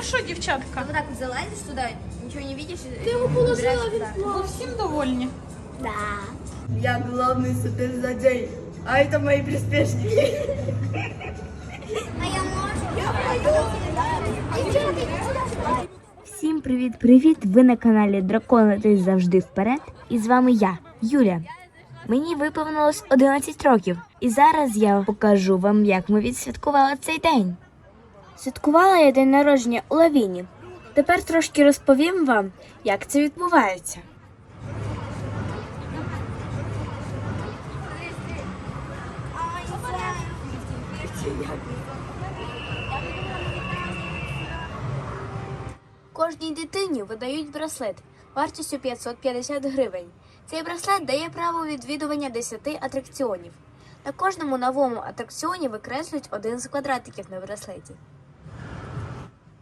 Ну що, дівчатка? Вот так вот залазишь туда, ничего не видишь. и- Ти його и положила выбираешь від туда. Ви всім довольні? Я главный суперзлодей, а это мои приспешники. А я могу. Всім привіт-привіт! Ви на каналі Дракони ти завжди вперед. І з вами я, Юля. Мені виповнилось 11 років, і зараз я покажу вам, як ми відсвяткували цей день. Святкувала я день народження у Лавіні. Тепер трошки розповім вам, як це відбувається. Кожній дитині видають браслет вартістю 550 гривень. Цей браслет дає право відвідування 10 атракціонів. На кожному новому атракціоні викреслюють один з квадратиків на браслеті.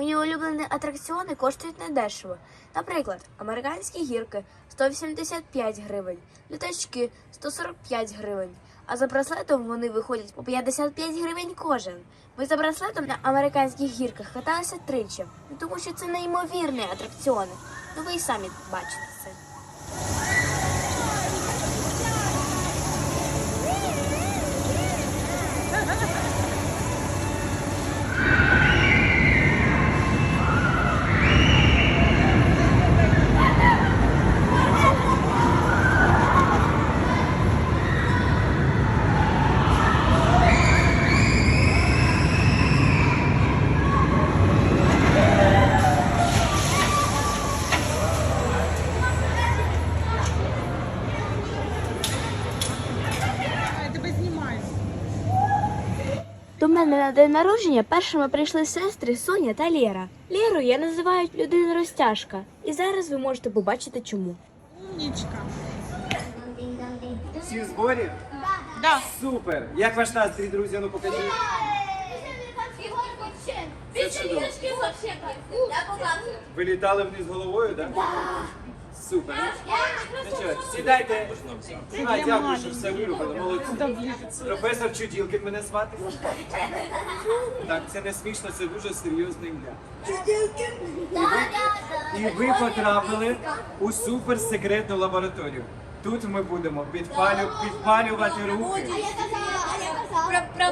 Мої улюблені атракціони коштують недешево. Наприклад, американські гірки 185 гривень, літачки 145 гривень. А за браслетом вони виходять по 55 гривень кожен. Ми за браслетом на американських гірках каталися тричі, тому що це неймовірні атракціони. Ну ви й самі бачите це. Я на день народження першими прийшли сестри Соня та Лєра. Лєру я називаю людина розтяжка, і зараз ви можете побачити чому. Умнічка. Всі в зборі? Да. Супер! Як ваш настрій, друзі? Ну покажіть. Це чудово. Ви літали вниз головою, так? Да? Супер. Ну що, сідайте. А, дякую, що все виробили. Молодці. Професор Чуділкін мене звати. Так, це не смішно, це дуже серйозне ім'я. І ви потрапили у суперсекретну лабораторію. Тут ми будемо підпалю, підпалювати руки.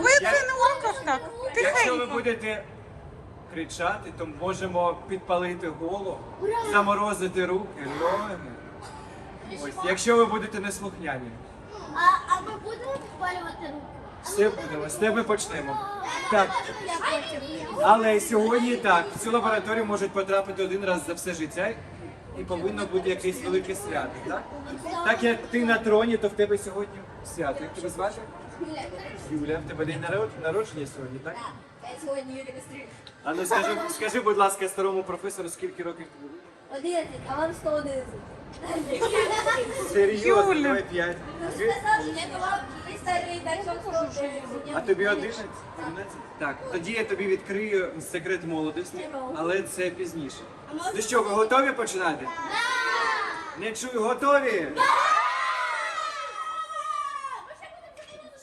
Ви це на уроках так. Якщо ви будете кричати, то можемо підпалити голову, заморозити руки, ноги. Ось, якщо ви будете неслухняні, А ми будемо підпалювати руки? все будемо, з тебе почнемо. Так, але сьогодні так, в цю лабораторію можуть потрапити один раз за все життя і повинно бути якесь велике свято, так? Так як ти на троні, то в тебе сьогодні свято. Як тебе звати? Юля, в тебе день народ- народження сьогодні, так? А ну скажи, скажи, будь ласка, старому професору, скільки років тобі? 11, а вам 111. Серйозно, Юля. давай п'ять. Вам старий, так що А тобі 11? 11? Так, тоді я тобі відкрию секрет молодості, але це пізніше. Ну що, ви готові починати? Не чую, готові?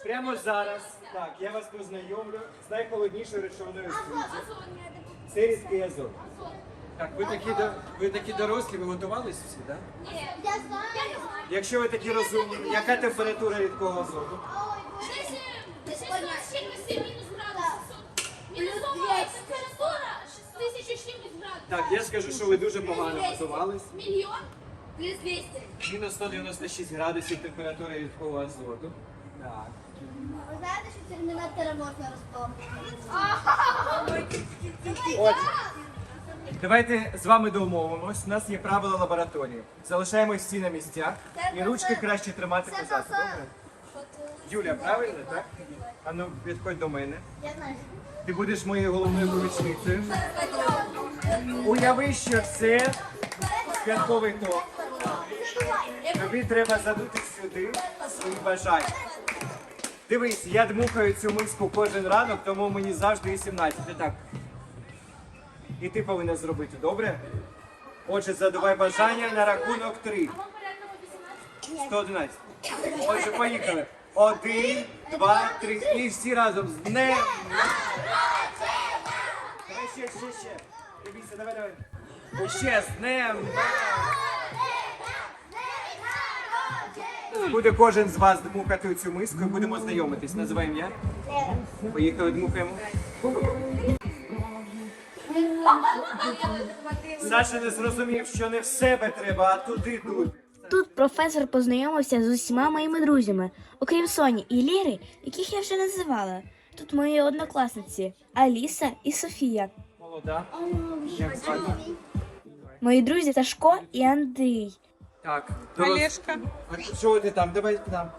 Прямо зараз. Так, я вас познайомлю з найхолоднішою речовиною світі. Це рідкий азот. Так, ви такі, до- ви такі дорослі, ви готувались всі, так? Ні, Я знаю. Якщо ви такі розумні, яка температура рідкого азоту? Так, я скажу, що ви дуже погано готувались. Мільйон плюс 200. Мінус 196 градусів температури рідкого азоту. Так. Знаєте, що термінатора можна розповнити? Давайте з вами домовимось. У нас є правила лабораторії. Залишаємось всі на місцях і ручки краще тримати позаду. Добре? Юля, правильно, так? А ну, підходь до мене. Я знаю. Ти будеш моєю головною помічницею. Уяви, що це святковий торт. Тобі треба задути сюди свої бажання. Дивись, я дмухаю цю миску кожен ранок, тому мені завжди 18. Так. І ти повинна зробити, добре? Отже, задавай бажання на рахунок 3. 111. Отже, поїхали. Один, два, три. І всі разом з днем. Давай ще, ще, ще. Дивіться, давай, давай. Ще з днем. Буде кожен з вас дмухати цю миску і будемо знайомитись. Називай ім'я. Поїхали, дмухаємо. Саша не зрозумів, що не в себе треба, а туди тут. Тут професор познайомився з усіма моїми друзями, окрім Соні і Ліри, яких я вже називала. Тут мої однокласниці Аліса і Софія. Молода. Як звати? Мої друзі Сашко і Андрій. Так. дорос- Олешка. А Що ти там? Давай там.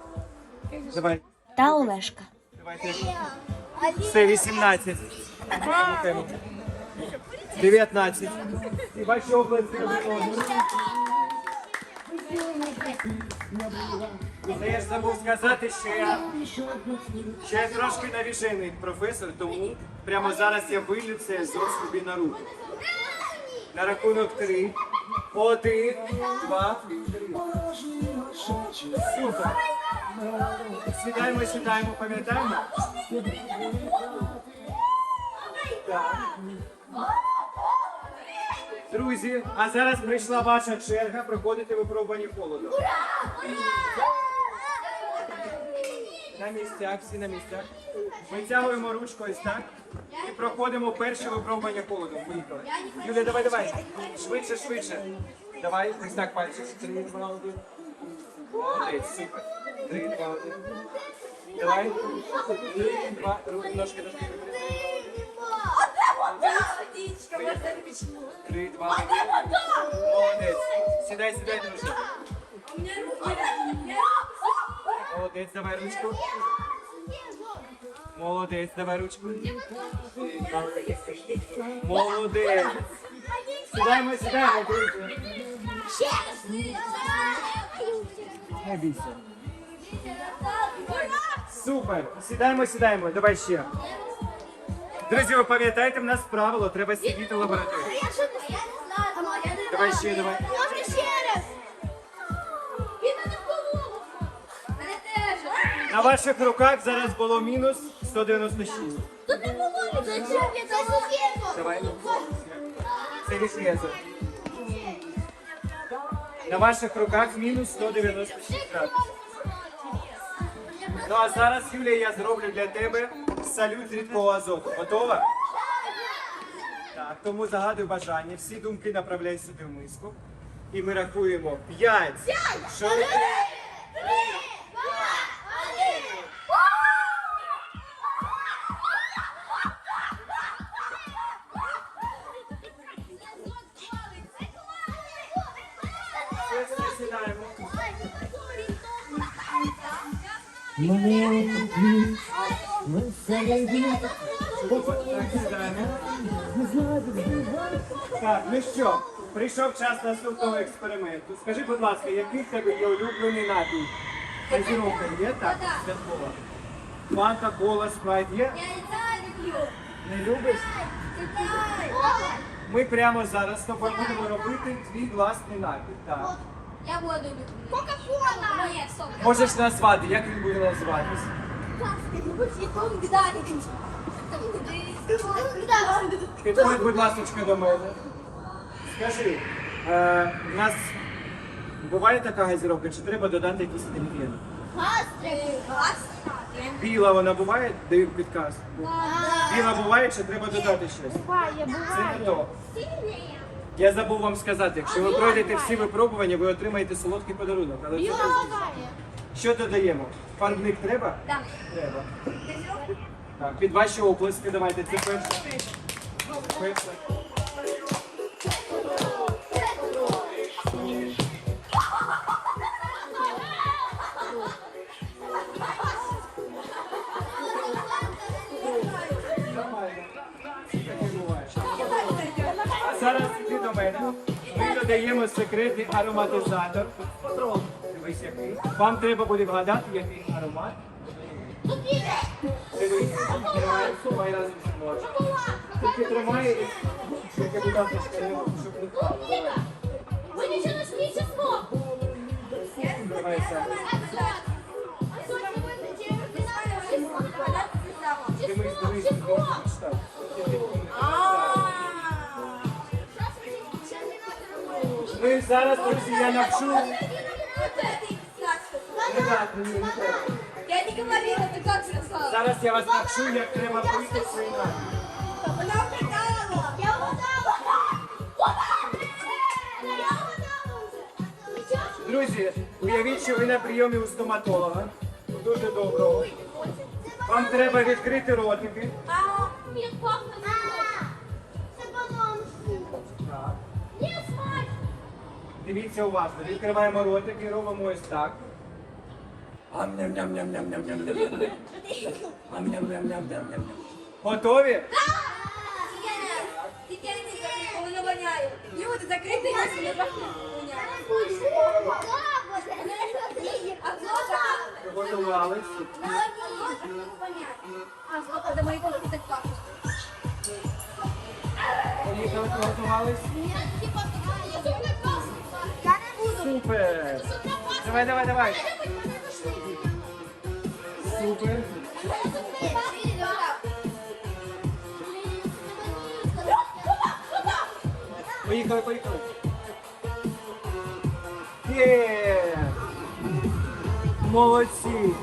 Давай. та Олешка. Давайте. Все, 18. Слухаємо. 19. І ваші області. Це я ж забув сказати, що я, що я трошки навіжений професор, тому прямо зараз я вилю це з собі на руку. На рахунок три. Один, два, три. Супер. Сідаємо, сідаємо, пам'ятаємо? Друзі, а зараз прийшла ваша черга проходити випробування холоду. На місцях, всі на місцях. Витягуємо ручку ось так і проходимо перше випробування холоду. Поїхали. Юля, давай, давай. Швидше, швидше. Давай, ось так пальці. Три, два, один. Супер. Три, два, один. Давай. Три, два, руки, ножки, ножки. Три, два, один. Молодець. Сідай, сідай, друже. Молодець, давай ручку. Молодець, давай ручку. Молодець. Сідаємо, сідаємо, друзі. Не бійся. Супер. Сідаємо, сідаємо. Давай ще. Друзі, ви пам'ятаєте, в нас правило, треба сидіти в лабораторії. Давай ще, давай. На ваших руках зараз було мінус 196. Тут не було. Що? Це. Давай. Це лісєзо. На ваших руках мінус 196 градусів. Ну а зараз, Юлія, я зроблю для тебе салют рідкого азоту. Готова? Так, тому загадуй бажання. Всі думки направляй сюди в миску. І ми рахуємо 5, 4, Так, ну що, прийшов час наступного експерименту. Скажи, будь ласка, який в тебе є улюблений напій? Газіровка є, так? Святкова. Фанта, кола, спрайт є? Не любиш? Ми прямо зараз з тобою будемо робити твій власний напій. Так. Я воду люблю. Кока-кола. Ні, сок. Можеш назвати, як він буде називатись? Підходь, будь ласка, до мене. Скажи, е, в нас буває така газіровка, чи треба додати якийсь інгредієнт? Біла вона буває, даю підказ. Біла буває, чи треба додати щось? Це не то. Я забув вам сказати, якщо ви пройдете всі випробування, ви отримаєте солодкий подарунок. Але це простіше. Що додаємо? Фарбник треба? Так. Треба. Так, під ваші оплески давайте. Це перше. Перше. Додаємо секретний ароматизатор. Дивись. Вам треба буде вгадати, який аромат. Дивись, тримай, тримай разом зі мною. Тільки тримай, і не впало. Не смійте смог. Тримай сам. Дивись, дивись, дивись, читай. Ну зараз, друзі, я навчу. Я не говорила, ты как сказала? Зараз я вас навчу, як треба бити свої ноги. Она. Я вгадала! Я вгадала! Друзі, уявіть, що ви на прийомі у стоматолога. Дуже доброго. Вам треба відкрити ротики. А, Як пахне Це балон. Так. Ні, смачно. Дивіться уважно. Відкриваємо ротик і робимо ось так. Готові? Теперь ты закрыта, он воняет. Люди, закрытый нос не воняет. А кто Приготувались. А, сколько до моей головы так пахнет. Поїхали, приготувались. Супер. Давай, давай, давай. Супер. Поїхали, поїхали. Є! Молодці!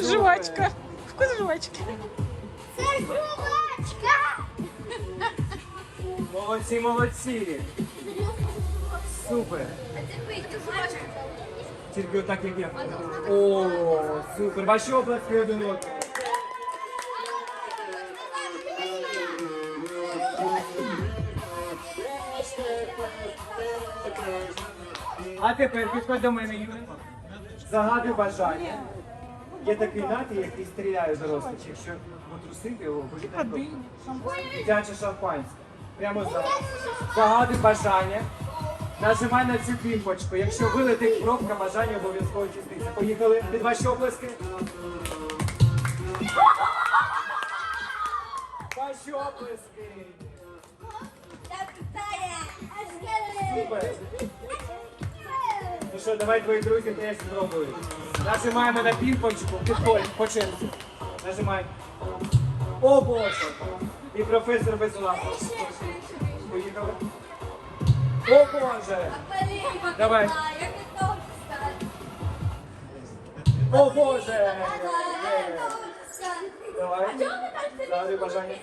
Жвачка. Вкус жвачки. Це жувачка! Молодці, молодці! Супер! Тільки отак, як я. О, супер! Ваші обласки один одному. А тепер підходь до мене, Юрій. Загадуй бажання. Є такий напій, який стріляє дорослих. Якщо потрусити його, буде дитяче шампанське. Прямо зараз. Загадуй бажання. Нажимай на цю пімпочку. Якщо вилетить пробка, бажання обов'язково чиститься. Поїхали під ваші оплески. Ваші оплески. Супер. Ну що, давай твої друзі теж спробують. Нажимаємо на пімпочку, підходь, по. Нажимай. О Боже! І професор без. Поїхали. О Боже! Давай. Я готова встать. О Боже! Давай. Загадуй бажання.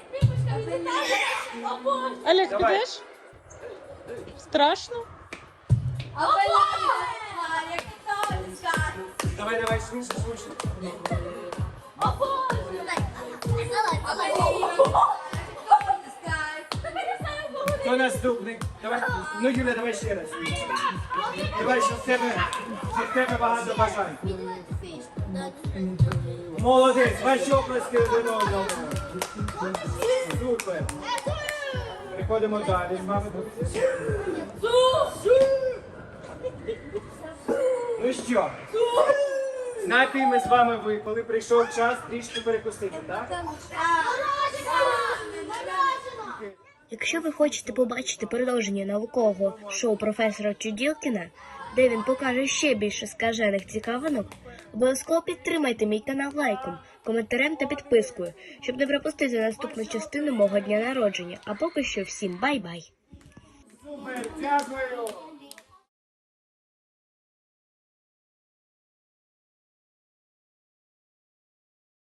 О, Боже. Олег, Давай. підеш? Страшно? А блин, я готова встать. Давай, давай, швидше, швидше. О, Боже. А блин, Хто наступний? Давай. Ну, Юля, давай ще раз. Давай, що в тебе, що в тебе багато бажань. Молодець, ваші оплески один одному. Супер. Переходимо далі з вами. Ну що? Напій ми з вами випили, прийшов час трішки перекусити, так? Якщо ви хочете побачити продовження наукового шоу професора Чуділкіна, де він покаже ще більше скажених цікавинок, обов'язково підтримайте мій канал лайком, коментарем та підпискою, щоб не пропустити наступну частину мого дня народження. А поки що всім бай-бай!